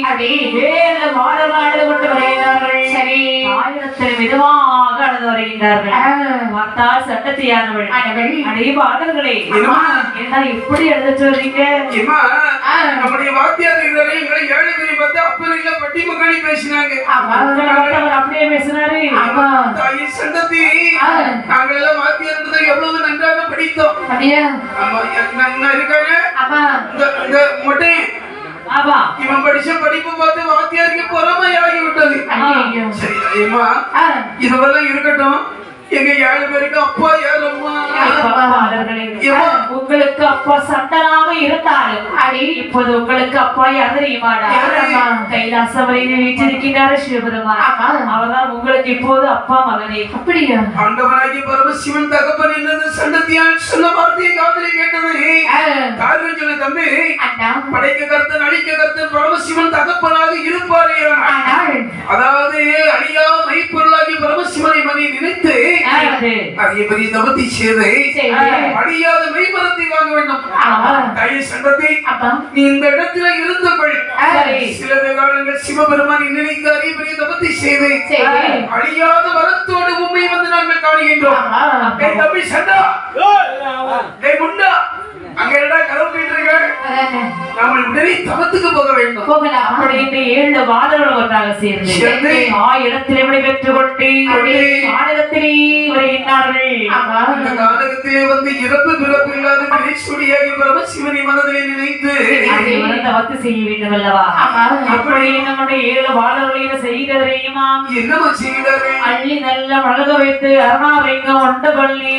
அப்படி ஏழு மாடல் அழுது கொண்டு வருகிறார்கள் சரி ஆயிரத்தில் மெதுவாக அழுது வருகின்றார்கள் பார்த்தால் சட்டத்தையானவள். அடே பாடல்களே? என்ன இப்படி எழுத சொல்றீங்க ஏம்மா, ஆ. நம்முடைய வாத்தியார் இருக்கிறாரே, எங்களை ஏழு பேரை பார்த்து அப்பறையில பட்டி மக்காளி பேசினாங்க. அப்படியே பேசினாரு ஆமா. தாயே சந்ததி. நாங்கள் எல்லாம் வாத்தியார் இருந்ததை எவ்வளவு நன்றாக படித்தோம். அப்படியா ஆமா, இருக்காங்க? இந்த- ஆமா இவன் படிச்ச படிப்பு பார்த்து வாத்தியாருக்கு பொறாமையாகி விட்டது. சரி ஐயம்மா. ஆ, இதுவெல்லாம் இருக்கட்டும். எங்க ஏழு பேருக்கு அப்பா ஏம்மா? உங்களுக்கு அப்பா சண்டனாக இருந்தாலும். அடி இப்போது உங்களுக்கு அப்பா யார்? தெரியுமாடா? கைலாசவரையில் வீற்றிருக்கிறார் சிவபெருமான். அவர்தான் உங்களுக்கு இப்போது அப்பா மகனே. அப்படியா? ஆண்டவனாகி பரமசிவன் தகப்பன் என்னது சண்டத்தியான் சொன்ன வார்த்தையை காதலி கேட்டது? காரணம் சொன்ன தம்பி. படைக்க கருத்தன் அழிக்க கருத்தன் பரமசிவன் தகப்பனாக இருப்பாரே. அதாவது அரிய பெரிய தவத்தை செய்து சரி. அழியாத மெய்மரத்தை வாங்க வேண்டும். தாயை சண்டத்தை அப்பா நீ இந்த இடத்துல இருந்தபடி. சில காலங்கள் சிவபெருமானை நினைத்து அரிய பெரிய தவத்தை செய்து அழியாத வரத்தோடு உண்மை வந்து நாங்கள் காணுகின்றோம். சண்டா. முண்டா. அங்க என்னடா கிளம்பிட்டு இருக்க? அதானே. நாம உடனே தவத்துக்கு போக வேண்டும். போகலாமா. அப்படி இந்த ஏழு பாடல்கள் ஒன்றாக சேர்ந்து ஆயிரத்திலே விடை பெற்றுக் கொண்டு நாடகத்திலே வருகின்றார்கள் ஆமா இந்த காலகத்திலே வந்து இறப்பு பிறப்பு இல்லாத கிரீஸ்வரியாகி பரமசிவனை மனதிலே நினைத்து அதை மறந்த வத்து செய்ய வேண்டும் அல்லவா? அப்படி நம்முடைய ஏழு பாடல்களையும் செய்கிறது தெரியுமா என்னமா செய்கிறார்கள். அள்ளி நல்ல மழக வைத்து அருணாலிங்கம் ஒன்று பள்ளி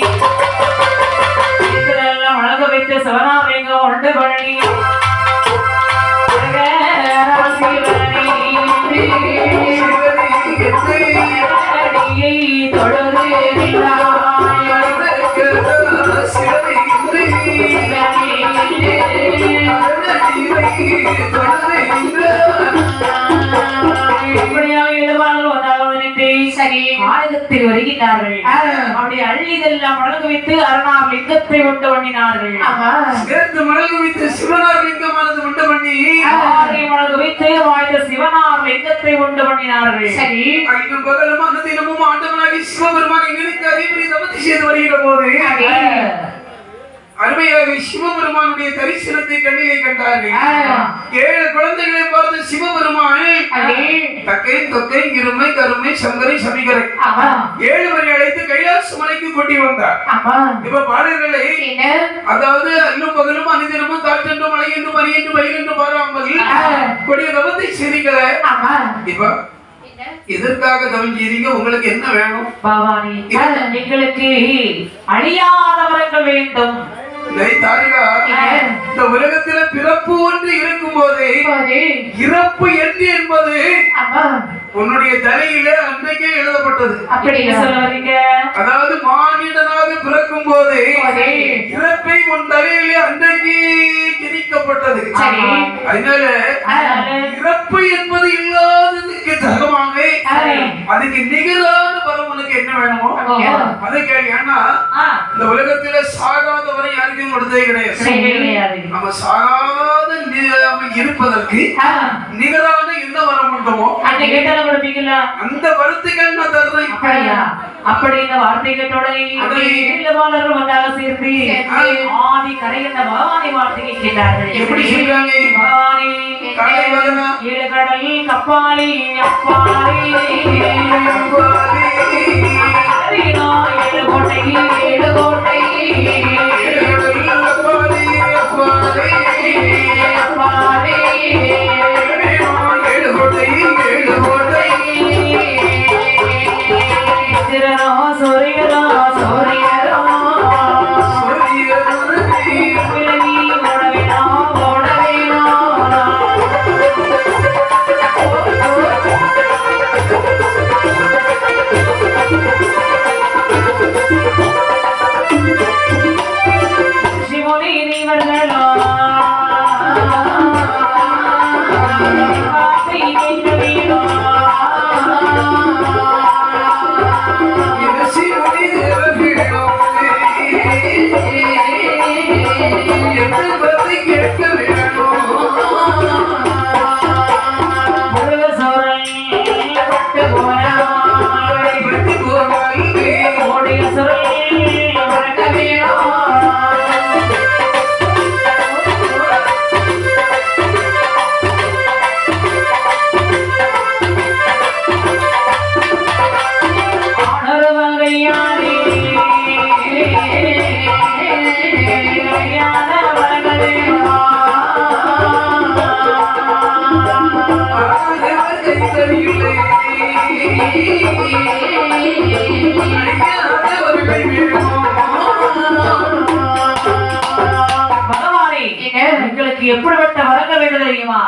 வழங்க மழக வைத்து வேங்க ஒன்று பழனி சரி. ஆயுதத்தில் வருகின்றார்கள் ஆ, அப்படி அள்ளிதெல்லாம் வைத்து அருணார் லிங்கத்தை உண்டு பண்ணினார்கள். சிவனார் லிங்கமானது உண்டு பண்ணி. மழக வைத்து வாய்ந்த சிவனார் லிங்கத்தை உண்டு பண்ணினார்கள். சரி. ஐந்து பகலும் அந்த தினமும் ஆண்டவனாகி சிவபெருமானை நினைத்து அறிவுரை தவத்தை செய்து வருகிற போது. அருமையாக சிவபெருமானுடைய தரிசனத்தை கண்ணிலே கண்டார்கள். ஏழு குழந்தைகளை பார்த்து சிவபெருமான் தக்கை தொக்கை இருமை கருமை சங்கரை சமிகரை. ஏழு வரை அழைத்து கைலாச மலைக்கு கொண்டு வந்தார். இப்ப பாடல்களை அதாவது அல்லும் பகலும் அனிதினமும் காற்றென்றும் மழை என்றும் பனி என்றும் பயிர் என்று பாராமல் கொடிய தவத்தை செய்திக்கல ஆமா. இப்ப எதற்காக தவம் செய்றீங்க உங்களுக்கு என்ன வேணும்? பவானி எங்களுக்கு அழியாதவர்கள் வேண்டும். டேய் தாரிகா இந்த உலகத்துல பிறப்பு ஒன்று இருக்கும் போதே இறப்பு என்று என்பது உன்னுடைய தலையில அன்றைக்கே எழுதப்பட்டது. அதாவது மானிடனாக பிறக்கும் போது. இறப்பை உன் தலையிலே அன்றைக்கு திணிக்கப்பட்டது. சரி. அதனால இறப்பு என்பது இல்லாததுக்கு தகமாக. அதுக்கு நிகரான வரம் உனக்கு என்ன? அதை கேள்வி ஏன்னா இந்த உலகத்துல சாகாதவரை யாருக்கும் கொடுத்ததே கிடையாது. நம்ம சாகாத இருப்பதற்கு நிகரான என்ன வரம் உண்டமோ? அந்த கேட்டால கொடுப்பீங்களா அந்த வரத்துக்கள் நான் தர்றேன் அப்படியா? அப்படி இந்த வார்த்தை கேட்ட உடனே உடனே இல்லவாளர்கள் ஒன்றாக சேர்ந்து ஆதி கரையந்த பகவானை வார்த்தை கேட்கிறார்கள் எப்படி சொல்றாங்க? ஏழு கடல் கப்பாலே அப்பாலே ஏழு எங்களுக்கு எப்படிப்பட்ட வரங்கள் வேண்டும் தெரியுமா?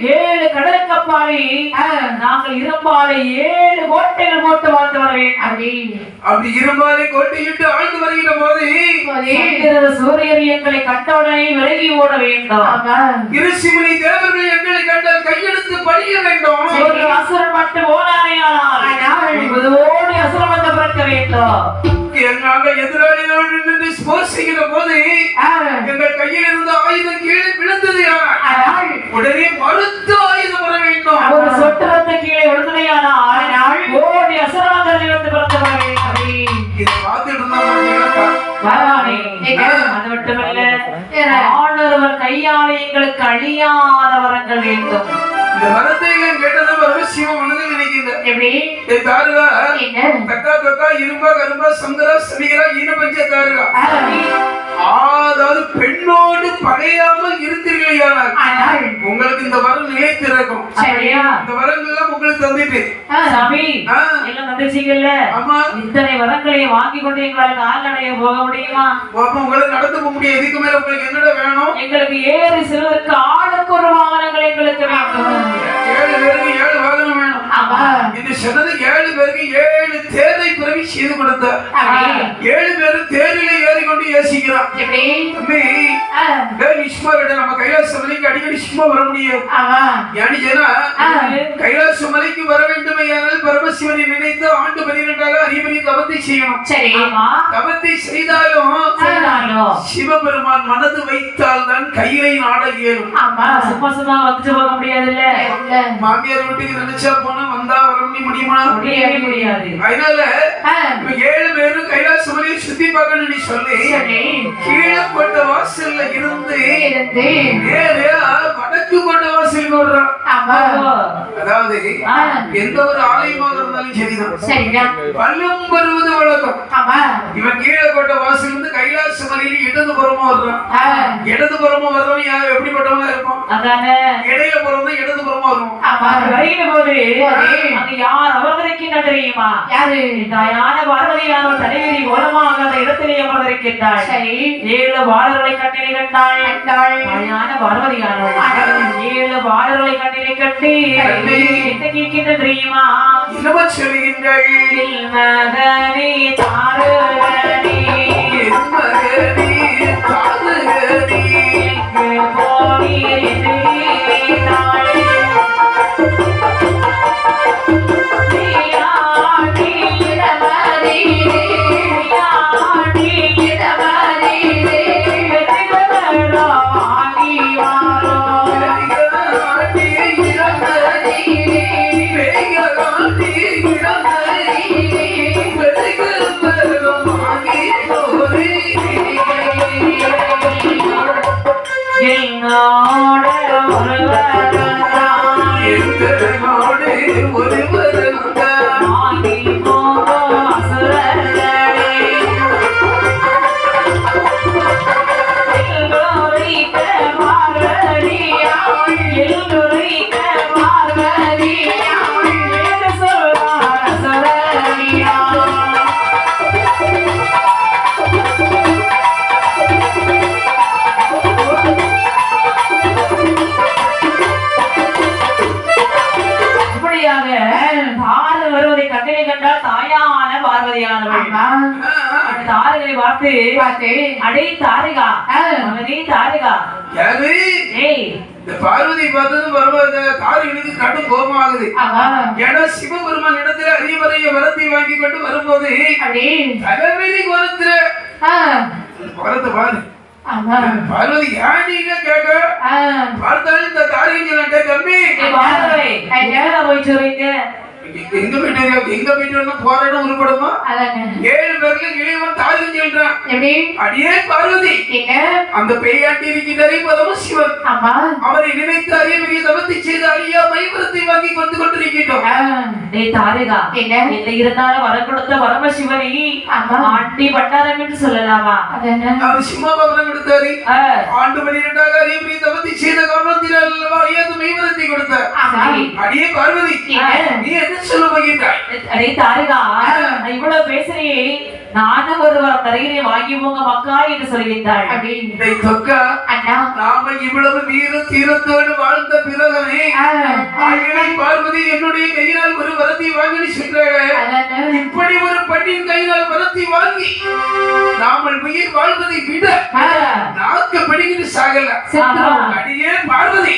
ஏழு கடலுக்கு அப்பாலே நாங்கள் இரும்பாலை ஏழு கோட்டைகள் போட்டு வாழ்ந்து வர வேண்டும். அப்படி. இரும்பாலே கோட்டையிட்டு ஆழ்ந்து வருகிற போது சூரியன் எங்களை கண்டவுடனே விலகி ஓட வேண்டும். இருசிமுனி தேவர்கள் எங்களை கண்டால் கையெடுத்து பணிய வேண்டும். ஒரு அசுரன் மட்டும் ஓடானையானால் இப்போதோடு அசுரம் வந்து பிறக்க வேண்டும். நாங்கள் எதிராளிகளோடு நின்று போர் செய்கிற போது எங்கள் கையில் இருந்த ஆயுதம் கீழே விழுந்தது உடனே மறுத்து ஆயுதம் வர வேண்டும். ஒரு சொட்டு ரத்த கீழே விடுதலையானால் ஓடி அசுரத்தில் இருந்து வேண்டும் இதை பகவானே அது மட்டுமல்ல ஆண்டவர் கையாலே எங்களுக்கு அழியாத வரங்கள் வேண்டும். இந்த வரத்தை நான் கேட்டதும் பரமசிவம் மனதில் நினைக்கின்ற தாருகா தக்கா தக்கா இரும்பா கரும்பா சந்திரா சனிகரா ஈன பஞ்ச தாருகா அதாவது பெண்ணோடு பகையாமல் இருந்தீர்களேயானால் உங்களுக்கு இந்த வரம் நிலைத்திருக்கும் சரியா? இந்த வரங்கள் எல்லாம் உங்களுக்கு தந்துட்டு சாமி எல்லாம் வந்துச்சீங்கல்ல ஆமா. இத்தனை வரங்களையும் வாங்கி கொண்டு எங்களால் கால்நடைய போக முடியுமா? அப்ப உங்களை நடந்து போக முடியாது. இதுக்கு மேல உங்களுக்கு என்னடா வேணும்? எங்களுக்கு ஏறு செல்வதற்கு ஆளுக்கு ஒரு வாகனங்கள் எங்களுக்கு வேண்டும். ஏழு பேருக்கு வேணும் இது சொன்னது ஏழு பேருக்கு ஏழு தேரை பிறவி செய்து கொடுத்தார் ஏழு பேரும் தேரில ஏறிக்கொண்டு விஷ்மா விட நம்ம கைலாச மலைக்கு அடிக்கடி சும்மா வர முடியாது ஏன்னு சொன்னா கைலாச மலைக்கு வர வேண்டுமே ஆனால் பரமசிவனை நினைத்து ஆண்டு பனிரெண்டாக அறியபடி தவத்தை செய்யணும். ஆமா. தவத்தை செய்தாலும்? சிவபெருமான் மனது வைத்தால் தான் கையிலை நாட இயலும். சும்மா சும்மா வந்துட்டு போக முடியாதுல்ல. மாமியார் வீட்டுக்கு நினைச்சா போனா வந்தா வர முடிய முடியுமா? முடியவே முடியாது. அதனால ஏழு பேரும் கைலாச மலையை சுத்தி பார்க்கணும்னு சொல்லி. கீழே கொண்ட வாசல்ல இருந்து நேரா வடக்கு கொண்ட வாசல் வர்றான் அதாவது. எந்த ஒரு ஆலயமாக இருந்தாலும் சரிதான் சரிதான் பல்லும் வருவது வழக்கம். ஆமா. இவன் கீழே கொண்ட வாசல் இருந்து கைலாச மலையில இடது புறமா வர்றான். இடது புறமா வர்றவன் யார்? எப்படிப்பட்டவனா அதானே. இடையில போறவன் இடது புறமா அப்படி வருகிற போது. அங்க யார் அமர்ந்திருக்கின்ற தெரியுமா? யாரு? தாயான பார்வதியான தலைவிரி ஓரமாக அந்த இடத்திலே அமர்ந்திருக்கின்றாள். சரி. ஏழு பாலர்களை கண்ணினை கண்டாள். தாயான பார்வதியானவள் ஏழு பாலர்களை கண்ணினை கண்டு கண்டு. என்ன கேட்கின்ற தெரியுமா? இனம சொல்கின்றாள் மகனே. என்னோட பார்த்து பார்த்து அடே தாரிகா. மகனே தாரிகா. யாரு? ஏய். இந்த பார்வதி பார்த்தது பரவாயில்ல. தாரிகளுக்கு கடும் கோபமாகுது ஆமா ஏன்னா சிவபெருமான் இடத்துல அரியவரைய வரத்தை வாங்கி கொண்டு வரும்போது தலைவிரி கோலத்துல ஆ. வரத்தை பாரு. ஆமா. பார்வதி யானிங்க கேட்க? ஆ. பார்த்தாலும் இந்த ஏய் பார்வதி எங்க போய் சொல்றீங்க? எங்க போயிட்டு எங்க போயிட்டு போற இடம் உருப்படுமா? அதானே. ஏழு பேர்ல இளையவன் சொல்றான் எப்படி? அடியே பார்வதி. என்ன அந்த பேயாட்டி இருக்கின்றே பதம சிவன். ஆமா. அவரை நினைத்து அறிய பெரிய தவத்தை செய்து மைபுரத்தை வாங்கி வந்து கொண்டிருக்கின்றோம். தாரிகா என்ன இருந்தாலும் வரம் கொடுத்த பரமசிவனை ஆமா. ஆண்டி பட்டாரம் என்று சொல்லலாமா? அதானே. அவர் சிம்மாபகரம் கொடுத்தாரு ஆ, ஆண்டு பன்னிரெண்டாக அறிய சரி. அடியே பார்வதி? நீ என்ன? சொல்ல போகின்றாய்? அடே தாரிகா நான் இவ்வளவு பேசுறியே நானும் ஒரு தருகிறேன் வாங்கி போங்க மக்கா என்று சொல்கின்றாள். இதை தொக்கா. அண்ணா. நாம இவ்வளவு வீர தீரத்தோடு வாழ்ந்த பிறகவே ஆயினை பார்வதி என்னுடைய கையினால் ஒரு வரத்தை வாங்கி சென்றாங்க இப்படி ஒரு பெண்ணின் கையினால் வரத்தை வாங்கி நாமல் உயிர் வாழ்வதை விட நாக்கு பிடிக்கிட்டு சாகல. அடியே பார்வதி.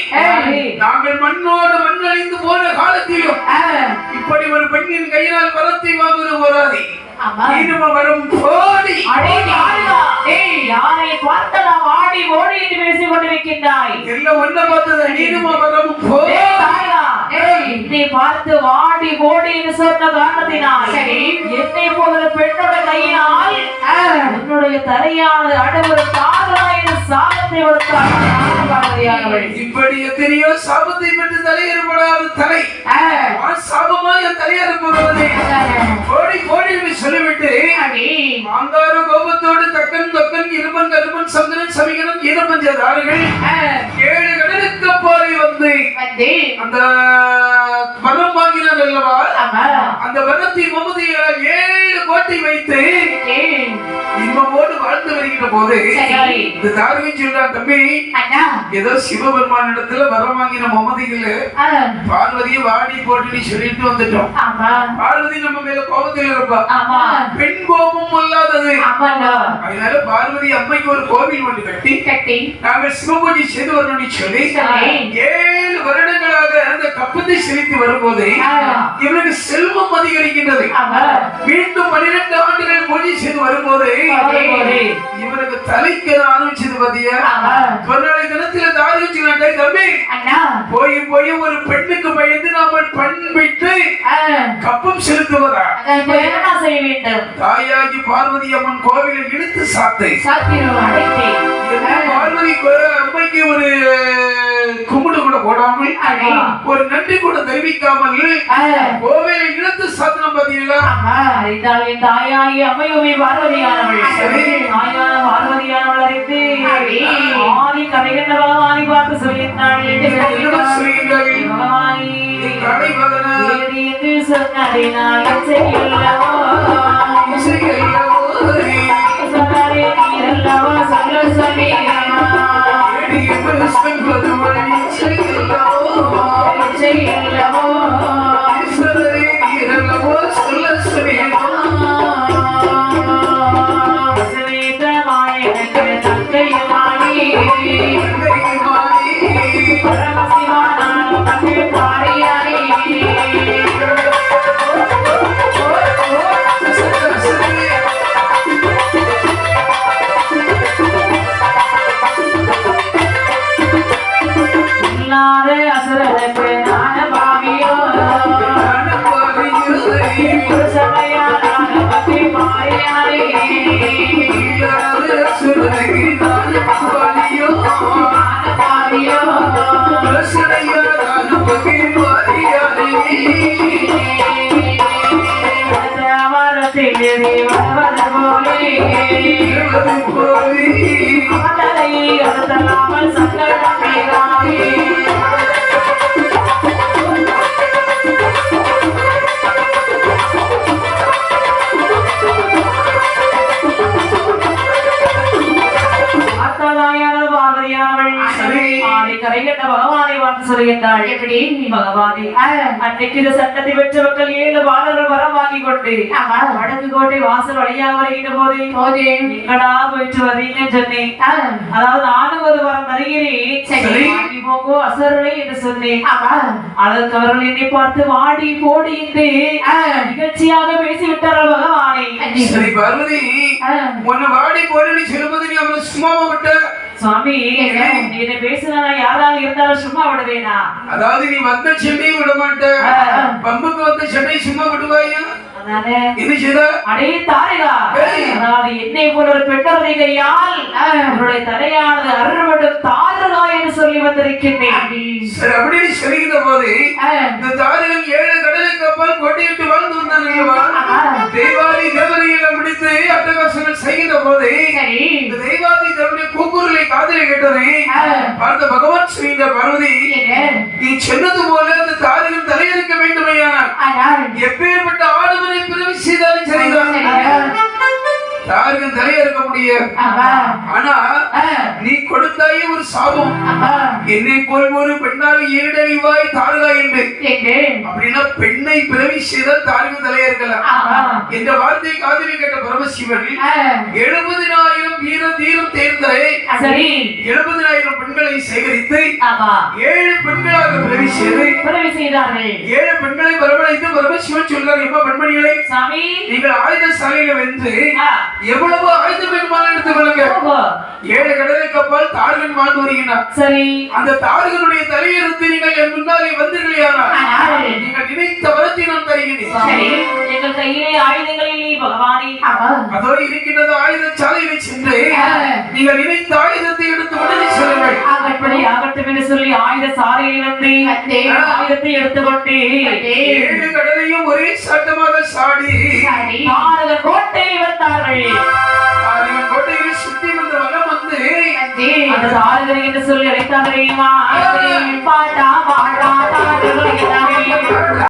பெண்ணின் கையினால் வரத்தை வாங்குவது போராதி ஆமா. இனிம வரும் போடி அடே தாரிகா ஏய் யாரை பார்த்து நாம் ஆடி ஓடி என்று பேசிக் கொண்டிருக்கின்றாய்? எல்லாம் ஒன்ன பார்த்தது? நீனும வரும் போடி ஏய் தாரிகா ஏய் என்னை பார்த்து வாடி ஓடி என்று சொன்ன காரணத்தினால். என்னை போல பெண்ணோட கையினால் உன்னுடைய தலையானது அடுவர் தாரா என்று சாபத்தை கொடுத்தார். இப்படி எத்தனையோ சாபத்தை பெற்று தலையேறப்படாத தலை. మాంగారు గోవుతోడు கருமன் சந்திரன் சமிகரன் ஈரப்பஞ்சதார்கள் ஏழு கடலுக்கு பாறை வந்து அந்த வனம் வாங்கினார் அல்லவா? அந்த வனத்தை மமதியால் ஏழு கோட்டை வைத்து இன்பமோடு வாழ்ந்து வருகின்ற போது இந்த தாரகை சொல்றான் தம்பி ஏதோ சிவபெருமான் இடத்துல வரம் வாங்கின மமதிகள பார்வதியை வாடி போட்டு சொல்லிட்டு வந்துட்டோம். பார்வதி நம்ம மேல கோபத்தில் இருப்பா. பெண் கோபம் இல்லாதது. அதனால பார்வதி அம்மைக்கு ஒரு கோவில் ஒன்று கட்டி கட்டி. நாங்கள் சிவபூஜை செய்து வரணும்னு சொல்லி. ஏழு வருடங்களாக அந்த கப்பத்தை செலுத்தி வரும்போது இவனுக்கு செல்வம் அதிகரிக்கின்றது. மீண்டும் பன்னிரெண்டு ஆண்டுகள் பூஜை செய்து வரும்போது. இவனுக்கு தலைக்கு ஆரம்பிச்சது பாத்தியா? ஒரு நாளை தினத்துல ஆரம்பிச்சுனாட்டே தம்பி. அண்ணா. போய் போய் ஒரு பெண்ணுக்கு பயந்து நாம பண் விட்டு கப்பம் செலுத்துவதா? செய்ய வேண்டும்? தாயாகி பார்வதி அம்மன் கோவிலை இழுத்து சாத்து. பார்வதி அம்மைக்கு ஒரு கும்பிடு கூட போடாமல். ஒரு நன்றி கூட தெரிவிக்காமல் கோவிலை இழுத்து சாத்தனம் பாத்தீங்களா? தாயாகி அம்மையுமே பார்வதியானவள். சரி. தாயான பார்வதியானவள் அறிந்து அடி. ஆதி கதைகண்ட பகவானை பார்த்து பகவானி சொன்னதை நான் செய்யல்லவோ போலே அவதலை சொல்கின்றாள் எப்படி? பகவானே அன்னைக்கு இந்த சட்டத்தை பெற்ற மக்கள் ஏழு பாடல்கள் வரம் வாங்கி கொண்டு ஆமா வடக்கு கோட்டை வாசல் வழியாக வருகின்ற போது. எங்கடா போயிட்டு வர்றீங்கன்னு சொன்னேன். அதாவது நானும் ஒரு வரம் தருகிறேன் போங்கோ அசரலை என்று சொன்னேன். ஆமா அதற்கு அவர்கள் என்னை பார்த்து வாடி போடி என்று நிகழ்ச்சியாக பேசிவிட்டார்கள் பகவானே. சரி பார்வதி உன்னை வாடி போடி சொல்லும்போது நீ அவனை சும்மாவா விட்ட? சுவாமி என்ன? நான் யாராவது இருந்தாலும் சும்மா விடுவேனா? அதாவது நீ வந்த சென்னையும் விட மாட்ட. ஆ. பம்புக்கு வந்த சென்னை சும்மா விடுவாயா? என்ன போல ஒரு பெற்றோரை கையால் அவருடைய தலையானது என்று சொல்லி வந்திருக்கின்றேன். சரி அப்படின்னு சொல்லுகிற போது இந்த தாரிகள் ஏழு கடலுக்கு அப்பால் கொட்டிவிட்டு வாழ்ந்து வந்தாங்க அல்லவா? ஆமா. தெய்வாதி தேவதைகளை முடித்து அட்டகாசங்கள் செய்கிற போது சரி இந்த தெய்வாதி தேவனுடைய கூக்குரலை காதிலே கேட்டதை பார்த்த பகவான் ஸ்ரீந்த பார்வதி நீ சொன்னது போல அந்த தாரகன் தலையறுக்க வேண்டுமையானால் எப்பேற்பட்ட ஆடவனை பிறவி செய்தாலும் சரிதான் தாரகன் தலையறுக்க முடியாது ஆனா நீ கொடுத்தாயே ஒரு சாபம். என்னை போல் ஒரு பெண்ணால் ஏடழிவாய் தாரகா என்று. அப்படின்னா பெண்ணை பிறவி செய்தால் தாரகன் தலையறுக்கலாம் என்ற வார்த்தையை காதிலே கேட்ட பரமசிவன் எழுபதினாயிரம் வீர தீரம் தேர்ந்தரை எழுபதினாயிரம் பெண்களை சேகரித்து ஆமா ஏழு பெண்களாக பிறவி செய்து உதவி செய்தார்கள் ஏழு பெண்களை வரவழைத்து பரமசிவன் சொல்றார் எம்மா பெண்மணிகளை சாமி. நீங்கள் ஆயுத சாலையில வென்று எவ்வளவு ஆயுத பெண்மான் எடுத்துக்கொள்ளுங்க ஓஹோ, ஏழு கடலை கப்பால் தாரகன் வாழ்ந்து வருகிறார் சரி. அந்த தாரகனுடைய தலையெடுத்து நீங்கள் என் முன்னாலே வந்தீர்களேயானால் நீங்கள் நினைத்த வரத்தை நான் தருகிறேன் எங்கள் கையிலே ஆயுதங்கள் இல்லை பகவானே. அதோ இருக்கின்றது ஆயுத சாலையில சென்று நீங்கள் நினைத்த ஆயுதத்தை எடுத்து உடனே செல்லுங்கள். அப்படி ஆகட்டும் என்று சொல்லி ஆயுத சாலையில் வந்து ஆயுதத்தை எடுத்துக்கொண்டு. ஏழு கடலையும் ஒரே சாட்டமாக சாடி. பாரத கோட்டையில் வந்தார்கள். கோட்டையில் சுத்தி வந்த வனம் வந்து அந்த என்று சொல்லி அழைத்தார்கள் பாட்டா பாட்டா